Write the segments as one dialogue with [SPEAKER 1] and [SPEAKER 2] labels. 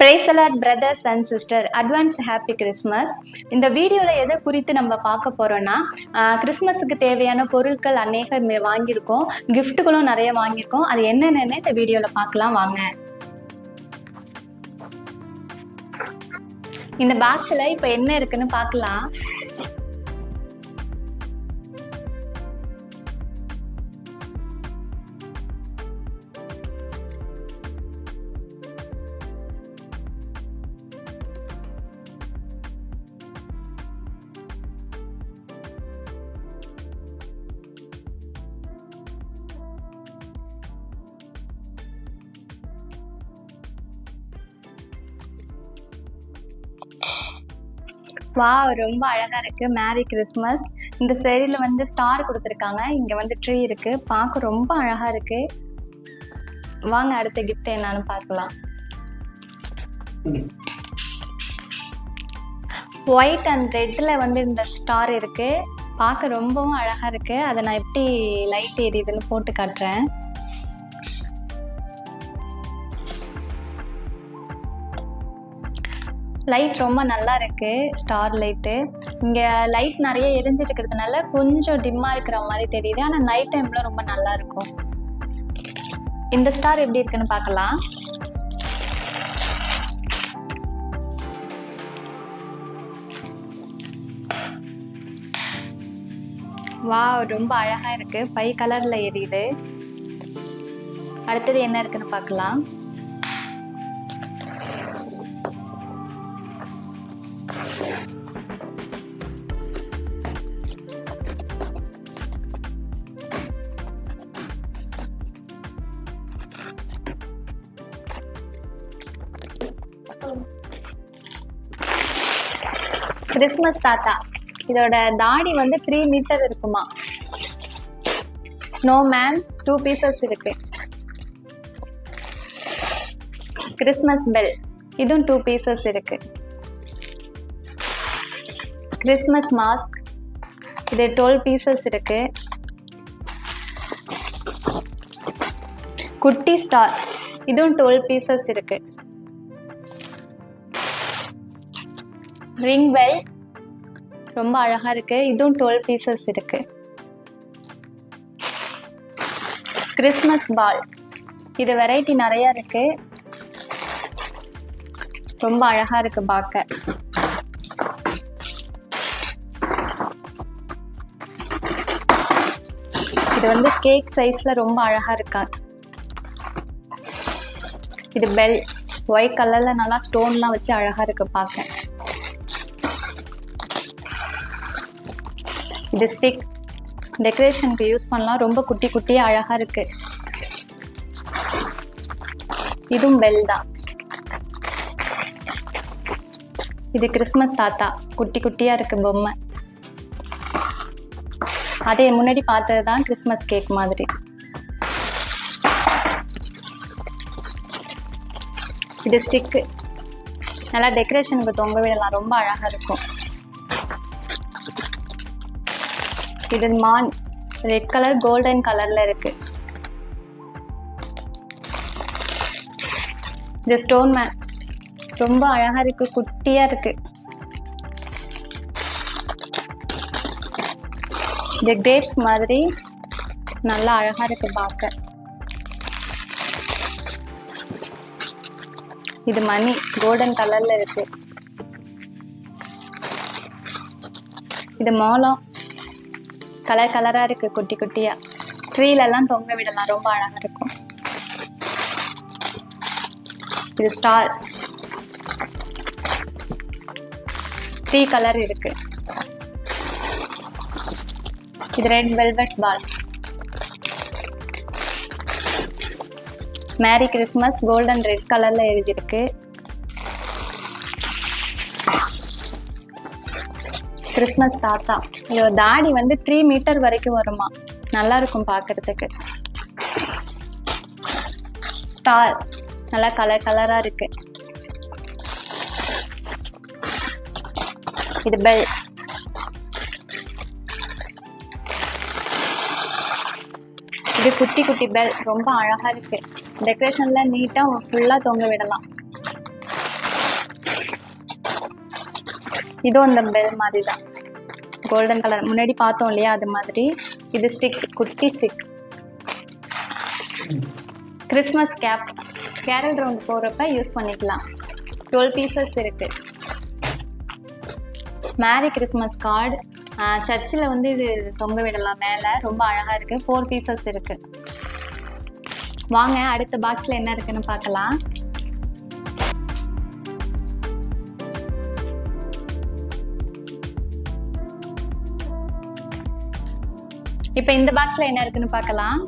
[SPEAKER 1] பிரேசலாட் brothers and sister advance happy Christmas இந்த வீடியோவில் எதை குறித்து நம்ம பார்க்க போகிறோன்னா கிறிஸ்மஸுக்கு தேவையான பொருட்கள் அநேக வாங்கியிருக்கோம். கிஃப்ட்டுகளும் நிறைய வாங்கியிருக்கோம். அது என்னென்னு இந்த வீடியோவில் பார்க்கலாம் வாங்க. இந்த பாக்ஸில் இப்போ என்ன இருக்குன்னு பார்க்கலாம். வா ரொம்ப அழகா இருக்கு. மேரி கிறிஸ்மஸ் இந்த சைடில் வந்து ஸ்டார் கொடுத்துருக்காங்க. இங்க வந்து ட்ரீ இருக்கு. பார்க்க ரொம்ப அழகா இருக்கு. வாங்க அடுத்த கிஃப்ட் என்னன்னு பார்க்கலாம். ஒயிட் அண்ட் ரெட்ல வந்து இந்த ஸ்டார் இருக்கு. பார்க்க ரொம்பவும் அழகா இருக்கு. அதை நான் எப்படி லைட் எரியுதுன்னு போட்டு காட்டுறேன். லைட் ரொம்ப நல்லா இருக்கு ஸ்டார் லைட்டு இங்க லைட் நிறைய எரிஞ்சிட்டு இருக்கிறதுனால கொஞ்சம் டிம்மா இருக்கிற மாதிரி தெரியுது. ஆனா நைட் டைம்ல ரொம்ப நல்லா இருக்கும். இந்த ஸ்டார் எப்படி இருக்குன்னு பார்க்கலாம். வாவ் ரொம்ப அழகா இருக்கு. பை கலர்ல எரியுது. அடுத்தது என்ன இருக்குன்னு பார்க்கலாம். கிறிஸ்மஸ் தாத்தா. இதோட தாடி வந்து த்ரீ மீட்டர் இருக்குமா? ஸ்னோமேன் டூ பீசஸ் இருக்கு. கிறிஸ்மஸ் பெல் இதுவும் டூ பீசஸ் இருக்கு. கிறிஸ்மஸ் மாஸ்க் இது டுவெல் பீசஸ் இருக்கு. குட்டி ஸ்டார் இதுவும் டுவெல் பீசஸ் இருக்கு. ரிங் பெல் ரொம்ப அழகா இருக்கு. இதுவும் டுவெல் பீசஸ் இருக்கு. கிறிஸ்மஸ் பால் இது வெரைட்டி நிறைய இருக்கு. ரொம்ப அழகா இருக்கு பார்க்க. இது வந்து கேக் சைஸ்ல ரொம்ப அழகா இருக்கா? இது பெல் ஒயிட் கலர்ல நல்லா ஸ்டோன்லாம் வச்சு அழகா இருக்கு பார்க்க. இது ஸ்டிக் டெக்கரேஷனுக்கு யூஸ் பண்ணலாம். ரொம்ப குட்டி குட்டியாக அழகா இருக்கு. இதுவும் பெல் தான். இது கிறிஸ்மஸ் தாத்தா. குட்டி குட்டியா இருக்கு பொம்மை. அதே முன்னாடி பார்த்தது தான் கிறிஸ்மஸ் கேக் மாதிரி. இது ஸ்டிக்கு நல்லா டெக்கரேஷனுக்கு தொங்க விடலாம் ரொம்ப அழகாக இருக்கும். இது மான் ரெட் கலர் கோல்டன் கலர்ல இருக்கு. இது ஸ்டோன் மேன் ரொம்ப அழகா இருக்கு குட்டியா இருக்கு. இது கிரேப்ஸ் மாதிரி நல்லா அழகா இருக்கு பார்க்க. இது மணி கோல்டன் கலர்ல இருக்கு. இது மோளம் கலர் கலரா இருக்கு குட்டி குட்டியா. ட்ரீலெல்லாம் தொங்க விடலாம் ரொம்ப அழகா இருக்கும். இது ஸ்டார் த்ரீ கலர் இருக்கு. இது red velvet ball merry Christmas golden red கலர்ல எழுதியிருக்கு. கிறிஸ்மஸ் தாத்தா. இதோட தாடி வந்து த்ரீ மீட்டர் வரைக்கும் வருமா? நல்லா இருக்கும் பார்க்கறதுக்கு. ஸ்டார் நல்லா கலர் கலரா இருக்கு. இது பெல் இது குட்டி குட்டி பெல் ரொம்ப அழகா இருக்கு. டெக்கரேஷன்ல நீட்டா ஃபுல்லா தொங்க விடலாம். இதுவும் இந்த பெல் மாதிரி தான் கோல்டன் கலர் முன்னாடி பார்த்தோம் இல்லையா அது மாதிரி. இது ஸ்டிக் குட்டி stick Christmas cap carol round போகிறப்ப யூஸ் பண்ணிக்கலாம். டுவெல் பீசஸ் இருக்கு. மேரி கிறிஸ்மஸ் கார்டு சர்ச்சில் வந்து இது தொங்க விடலாம் மேலே. ரொம்ப அழகாக இருக்குது ஃபோர் பீசஸ் இருக்குது வாங்க அடுத்த பாக்ஸில் என்ன இருக்குன்னு பார்க்கலாம். இப்போ இந்த பாக்ஸில் என்ன இருக்குன்னு பார்க்கலாம்.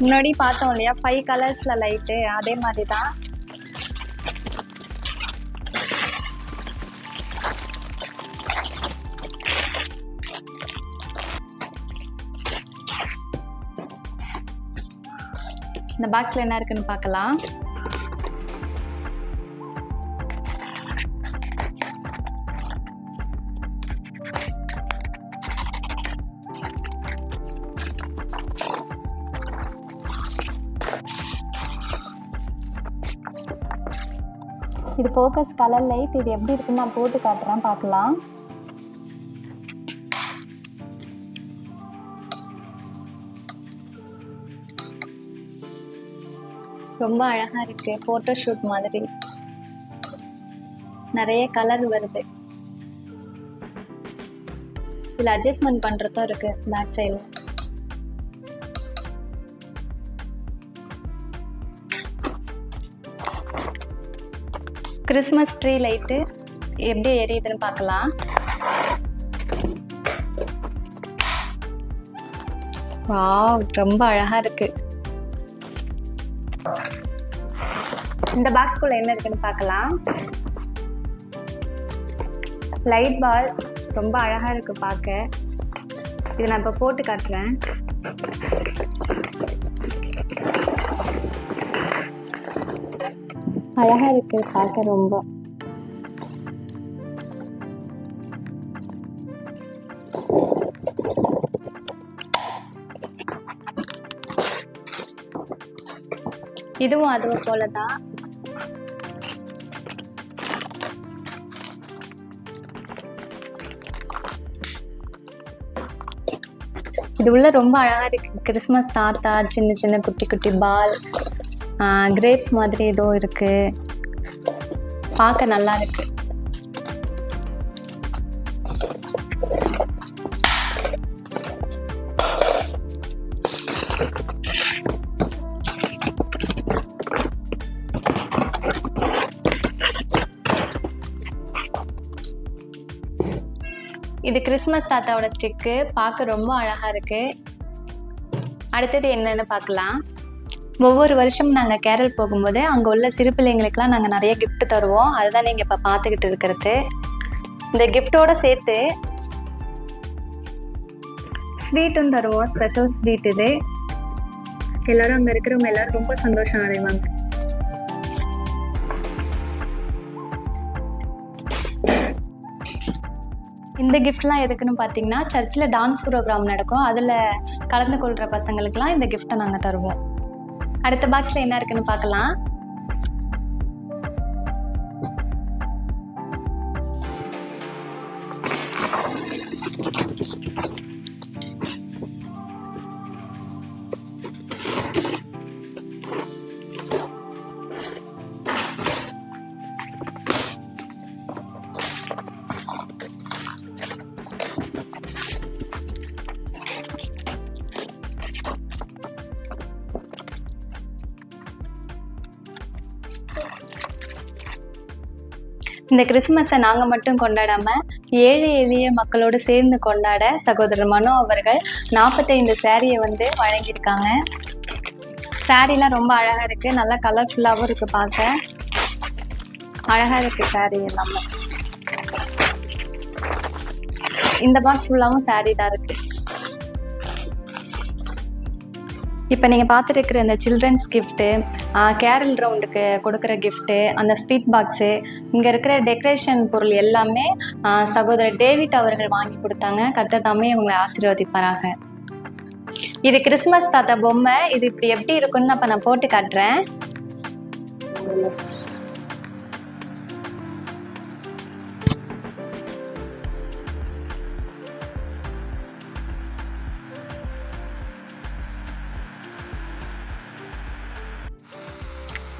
[SPEAKER 1] முன்னாடி பார்த்தோம் இல்லையா? ஃபைவ் கலர்ஸ்ல லைட்டு அதே மாதிரி தான் இந்த பாக்ஸ்ல என்ன இருக்குன்னு பார்க்கலாம். இது ஃபோக்கஸ் கலர் லைட் இது எப்படி இருக்குன்னு நான் போட்டு காட்டுறேன் பார்க்கலாம். ரொம்ப அழகா இருக்கு. போட்டோ ஷூட் மாதிரி. நிறைய கலர் வருது. இதுல அட்ஜஸ்ட்மெண்ட் பண்றதும் இருக்கு பேக் சைடில் கிறிஸ்மஸ் ட்ரீ லைட்டு எப்படி எரியுதுன்னு பார்க்கலாம். வாவ் ரொம்ப அழகா இருக்கு. இந்த பாக்ஸ்க்குள்ள என்ன இருக்குன்னு பார்க்கலாம். லைட் பால் ரொம்ப அழகாக இருக்குது பார்க்க. இதை நான் இப்போ போட்டு காட்டுறேன். அழகாக இருக்குது பார்க்க ரொம்ப. இதுவும் அதுவும் போலதான். இது உள்ள ரொம்ப அழகா இருக்கு. கிறிஸ்மஸ் தாத்தா சின்ன சின்ன குட்டி குட்டி பால் கிரேப்ஸ் மாதிரி ஏதோ இருக்கு. பார்க்க நல்லா இருக்கு. இது கிறிஸ்மஸ் தாத்தாவோட ஸ்டிக்கு. பார்க்க ரொம்ப அழகா இருக்கு. அடுத்தது என்னன்னு பார்க்கலாம். ஒவ்வொரு வருஷமும் நாங்கள் கேரள் போகும்போது அங்கே உள்ள சிறு பிள்ளைங்களுக்குலாம் நாங்கள் நிறைய கிஃப்ட் தருவோம். அதுதான் நீங்கள் இப்போ பார்த்துக்கிட்டு இருக்கிறது. இந்த கிஃப்டோட சேர்த்து ஸ்வீட்டும் தருவோம். ஸ்பெஷல் ஸ்வீட் இது. எல்லாரும் அங்கே இருக்கிறவங்க எல்லாரும் ரொம்ப சந்தோஷம் அடைவாங்க. இந்த கிஃப்ட்லாம் எதுக்குன்னு பார்த்தீங்கன்னா சர்ச்சில் டான்ஸ் ப்ரோக்ராம் நடக்கும். அதில் கலந்து கொள்கிற பசங்களுக்குலாம் இந்த கிஃப்ட்டை நாங்கள் தருவோம். அடுத்த பாக்ஸில் என்ன இருக்குன்னு பார்க்கலாம் இந்த கிறிஸ்மஸை நாங்கள் மட்டும் கொண்டாடாம ஏழை எளிய மக்களோடு சேர்ந்து கொண்டாட சகோதரர் மனோ அவர்கள் நாற்பத்தைந்து சேரீயை வந்து வழங்கியிருக்காங்க. சாரீலாம் ரொம்ப அழகாக இருக்குது நல்லா கலர்ஃபுல்லாகவும் இருக்குது பார்க்க. அழகாக இருக்குது சாரீ எல்லாமே. இந்த பாக்ஸ் ஃபுல்லாகவும் சாரீ தான் இருக்குது இப்போ நீங்கள் பார்த்துருக்கிற இந்த சில்ட்ரன்ஸ் கிஃப்ட்டு கேரல் ரவுண்டுக்கு கொடுக்குற கிஃப்ட்டு அந்த ஸ்வீட் பாக்ஸு இங்கே இருக்கிற டெக்கரேஷன் பொருள் எல்லாமே சகோதரர் டேவிட் அவர்கள் வாங்கி கொடுத்தாங்க. கர்த்தர் தாமே உங்களை ஆசீர்வதிப்பாராக. இது கிறிஸ்மஸ் தாத்தா பொம்மை. இது இப்படி எப்படி இருக்குன்னு அப்போ நான் போட்டு காட்டுறேன்.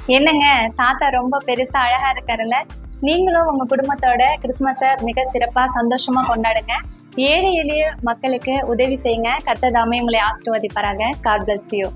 [SPEAKER 1] என்னங்க தாத்தா ரொம்ப பெருசா அழகா இருக்காருல்ல? நீங்களும் உங்க குடும்பத்தோட கிறிஸ்மஸை மிக சிறப்பா சந்தோஷமா கொண்டாடுங்க. ஏழை எளிய மக்களுக்கு உதவி செய்யுங்க. கர்த்ததாமே உங்களை ஆசிர்வதிப்பாராங்க காட் பிளஸ் யூ